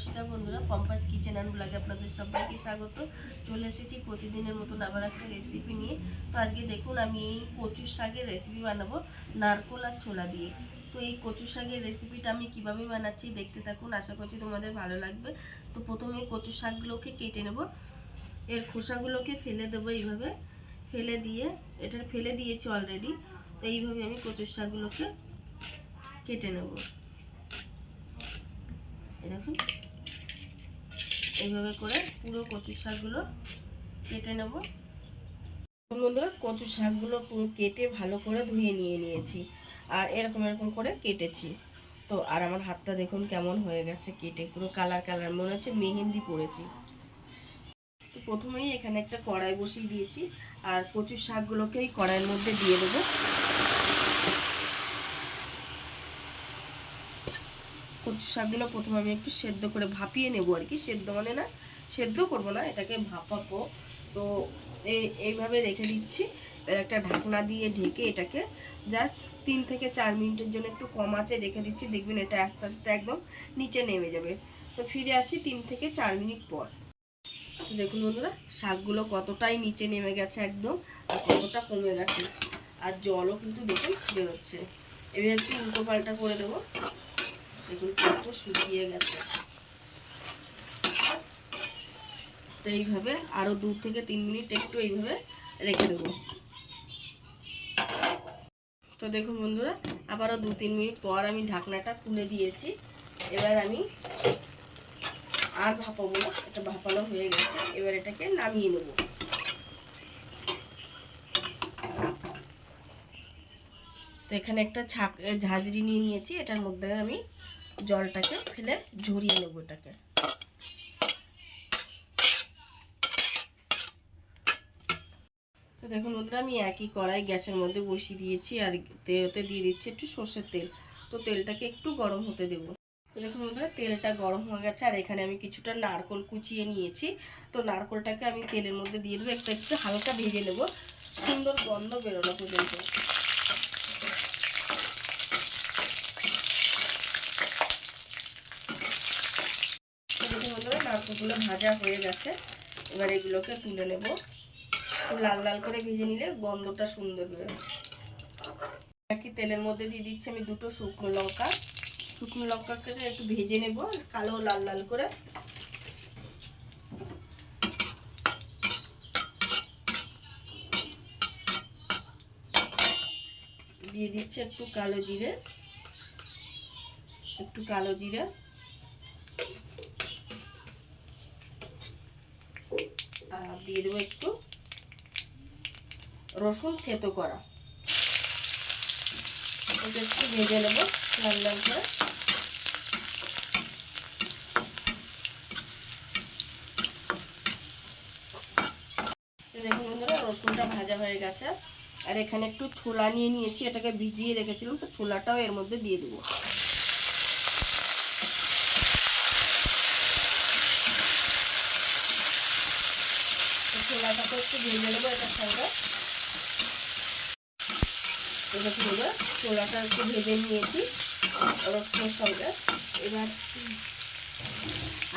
নমস্কার বন্ধুরা, পম্পাস kitchen and ব্লগে আপনাদের সবাইকে স্বাগত। চলে এসেছি প্রতিদিনের মতন আবার একটা রেসিপি নিয়ে। তো আজকে দেখুন, আমি এই কচুর শাকের রেসিপি বানাবো, নারকোল আর ছোলা দিয়ে। তো এই কচুর শাকের রেসিপিটা আমি কীভাবে বানাচ্ছি দেখতে থাকুন, আশা করছি তোমাদের ভালো লাগবে। তো প্রথমে কচুর শাকগুলোকে কেটে নেব। এর খোসাগুলোকে ফেলে দেবো এইভাবে। ফেলে দিয়ে, এটা ফেলে দিয়েছি অলরেডি তো এইভাবে আমি কচুর শাকগুলোকে কেটে নেব। দেখুন। এইভাবে করে পুরো কচু শাকগুলো কেটে নেব। বন্ধুরা কচু শাকগুলো পুরো কেটে ভালো করে ধুয়ে নিয়ে নিয়েছি আর এরকম এরকম করে কেটেছি। তো আর আমার হাতটা দেখুন কেমন হয়ে গেছে কেটে, পুরো কালার কালার, মনে হচ্ছে মেহেন্দি পড়েছি তো প্রথমেই এখানে একটা কড়াই বসিয়ে দিয়েছি আর কচু শাকগুলোকে এই কড়াইয়ের মধ্যে দিয়ে দেবো। কচু শাকগুলো প্রথমে আমি একটু সেদ্ধ করে ভাপিয়ে নেব আর কি। সেদ্ধ মানে না, সেদ্ধ করব না, এটাকে ভাপাবো। তো এই এইভাবে রেখে দিচ্ছি। একটা ঢাকনা দিয়ে ঢেকে এটাকে জাস্ট তিন থেকে চার মিনিটের জন্য একটু কম আঁচে রেখে দিচ্ছি। দেখবেন এটা আস্তে আস্তে একদম নিচে নেমে যাবে। তো ফিরে আসি তিন থেকে চার মিনিট পর। তো দেখুন বন্ধুরা, শাকগুলো কতটাই নিচে নেমে গেছে একদম, আর কতটা কমে গেছে। আর জলও কিন্তু দেখুন বেরোচ্ছে। এবার একটু উল্টো পাল্টা করে দেবো। দেখুন কত শুকিয়ে গেছে। তো এইভাবে আরও দু থেকে তিন মিনিট একটু এইভাবে রেখে দেবো। তো দেখুন বন্ধুরা, আবারও দু তিন মিনিট পর আমি ঢাকনাটা খুলে দিয়েছি। এবার আমি আর ভাপাবো না, এটা ভাপানো হয়ে গেছে। এবার এটাকে নামিয়ে নেব। তো এখানে একটা ছাক ঝাঁঝরি নিয়ে নিয়েছি, এটার মধ্যে আমি জলটাকে ফেলে ঝরিয়ে নেব এটাকে। তো দেখুন বন্ধুরা, আমি একই কড়াই গ্যাসের মধ্যে বসিয়ে দিয়েছি আর তেলতে দিয়ে দিচ্ছি একটু সর্ষের তেল। তো তেলটাকে একটু গরম হতে দেব। তো দেখুন বন্ধুরা, তেলটা গরম হয়ে গেছে আর এখানে আমি কিছুটা নারকোল কুচিয়ে নিয়েছি। তো নারকোলটাকে আমি তেলের মধ্যে দিয়ে দেবো, একটা একটু হালকা ভেজে নেব। সুন্দর গন্ধ বেরোনো পর্যন্ত। নারকেলগুলো ভাজা হয়ে গেছে, এবার এগুলোকে তুলে নেব। লাল লাল করে ভেজে নিলে গন্ধটা সুন্দর বেরোবে একই তেলের মধ্যে দিয়ে দিচ্ছি আমি দুটো শুকনো লঙ্কা। শুকনো লঙ্কাকে একটু ভেজে নেব, কালো লাল লাল করে। দিয়ে দিচ্ছে একটু কালো জিরে। একটু কালো জিরে। আর দিয়ে দেবো একটু। রসুন থেতো করা। এটা একটু ভেজে নেব লাল করে। দেখুন বন্ধুরা, রসুনটা ভাজা হয়ে গেছে। আর এখানে একটু ছোলা নিয়ে নিয়েছি, এটাকে ভিজিয়ে রেখেছিলাম, তো ছোলাটাও এর মধ্যে দিয়ে দেবো। ছোলাটাকে একটু ভেজে নেব এটার সঙ্গে এটা ভেজে ছোলাটা একটু ভেজে নিয়েছি। রসুনের সঙ্গে এবার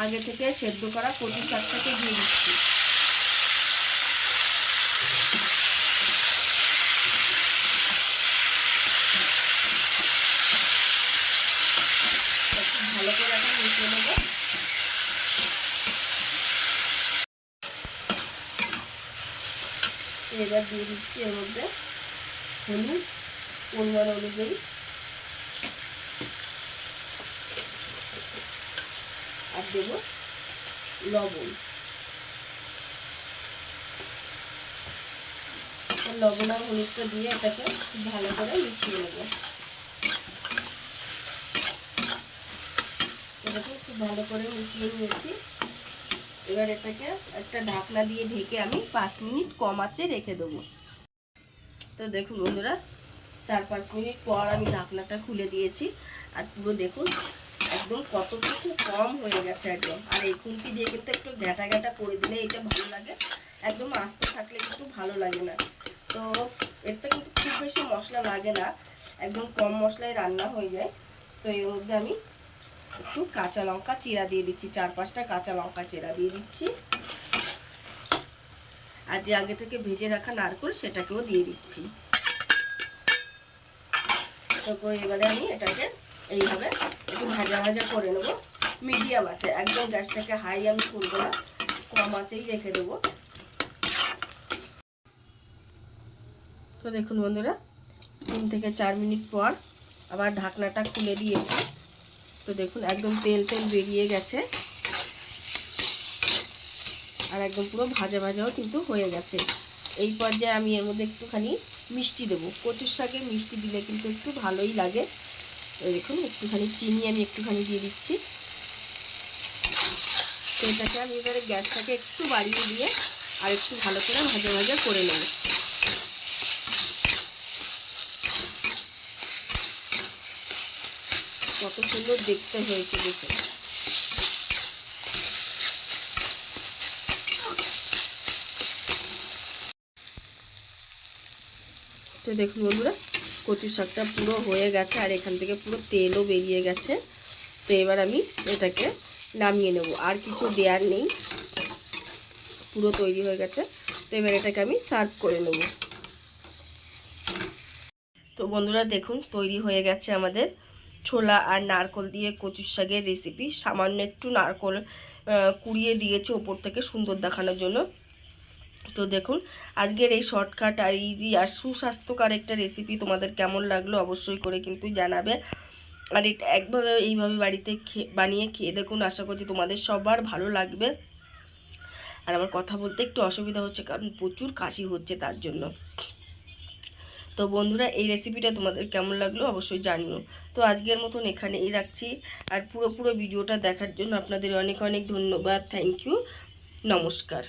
আগে থেকে সেদ্ধ করা কচু শাকটাকে দিয়ে দিচ্ছি ভালো করে এখন মিশিয়ে নেব এবার দিয়ে দিচ্ছি এর মধ্যে হলুদ, পরিমাণ অনুযায়ী। আর দেব লবণ। লবণ আর হলুদটা দিয়ে এটাকে ভালো করে মিশিয়ে নেব। এটাকে খুব ভালো করে মিশিয়ে নিয়েছি। এবার এটাকে একটা ঢাকনা দিয়ে ঢেকে আমি পাঁচ মিনিট কম আঁচে রেখে দেবো। তো দেখুন বন্ধুরা, চার পাঁচ মিনিট পর আমি ঢাকনাটা খুলে দিয়েছি। আর পুরো দেখুন, একদম কত কতটুকু কম হয়ে গেছে একদম। আর এই খুন্তি দিয়ে কিন্তু একটু ঘ্যাটা ঘ্যাটা করে দিলে এটা ভালো লাগে। একদম আস্তে থাকলে কিন্তু ভালো লাগে না। তো এরটা কিন্তু খুব বেশি মশলা লাগে না। একদম কম মশলায় রান্না হয়ে যায়। তো এর মধ্যে আমি একটু কাঁচা লঙ্কা চিরা দিয়ে দিচ্ছি, চার পাঁচটা কাঁচা লঙ্কা চিরা দিয়ে দিচ্ছি। আর যে আগে থেকে ভেজে রাখা নারকোল সেটাকেও দিয়ে দিচ্ছি। তারপর এবারে আমি এটাকে এইভাবে একটু ভাজা ভাজা করে নেব। মিডিয়াম আছে, একদম গ্যাসটাকে হাই আমি করব না কম আছেই রেখে দেবো। তো দেখুন বন্ধুরা, তিন থেকে চার মিনিট পর আবার ঢাকনাটা খুলে দিয়েছি। তো দেখুন, একদম তেল তেল বেরিয়ে গেছে। আর একদম পুরো ভাজা ভাজাও কিন্তু হয়ে গেছে। এই পর্যায়ে আমি এর মধ্যে একটুখানি মিষ্টি দেবো। কচুর শাকে মিষ্টি দিলে কিন্তু একটু ভালোই লাগে। তো দেখুন, একটুখানি চিনি আমি একটুখানি দিয়ে দিচ্ছি। তো এটাকে আমি এবারে গ্যাসটাকে একটু বাড়িয়ে দিয়ে আর একটু ভালো করে ভাজা ভাজা করে নেব। কত সুন্দর দেখতে হয়েছে দেখে। তো দেখুন বন্ধুরা কচু শাকটা পুরো হয়ে গেছে আর এখান থেকে পুরো তেলও বেরিয়ে গেছে। তো এবার আমি এটাকে নামিয়ে নেব, আর কিছু দেওয়ার নেই। পুরো তৈরি হয়ে গেছে। তো এবার এটাকে আমি সার্ভ করে নেব। তো বন্ধুরা, দেখুন তৈরি হয়ে গেছে আমাদের ছোলা আর নারকল দিয়ে কচুর শাকের রেসিপি সামান্য একটু নারকল কুড়িয়ে দিয়েছে ওপর থেকে সুন্দর দেখানোর জন্য। তো দেখুন, আজকের এই শর্টকাট আর ইজি আর সুস্বাস্থ্যকর একটা রেসিপি তোমাদের কেমন লাগল অবশ্যই করে কিন্তু জানাবে। আর এটা একভাবে এইভাবে বাড়িতে বানিয়ে খেয়ে দেখুন, আশা করছি তোমাদের সবার ভালো লাগবে। আর আমার কথা বলতে একটু অসুবিধা হচ্ছে কারণ প্রচুর কাশি হচ্ছে তার জন্য। তো বন্ধুরা, এই রেসিপিটা তোমাদের কেমন লাগল অবশ্যই জানিও। তো আজকের মতন এখানেই রাখছি। আর পুরো পুরো ভিডিওটা দেখার জন্য আপনাদের অনেক অনেক ধন্যবাদ। থ্যাংক ইউ নমস্কার।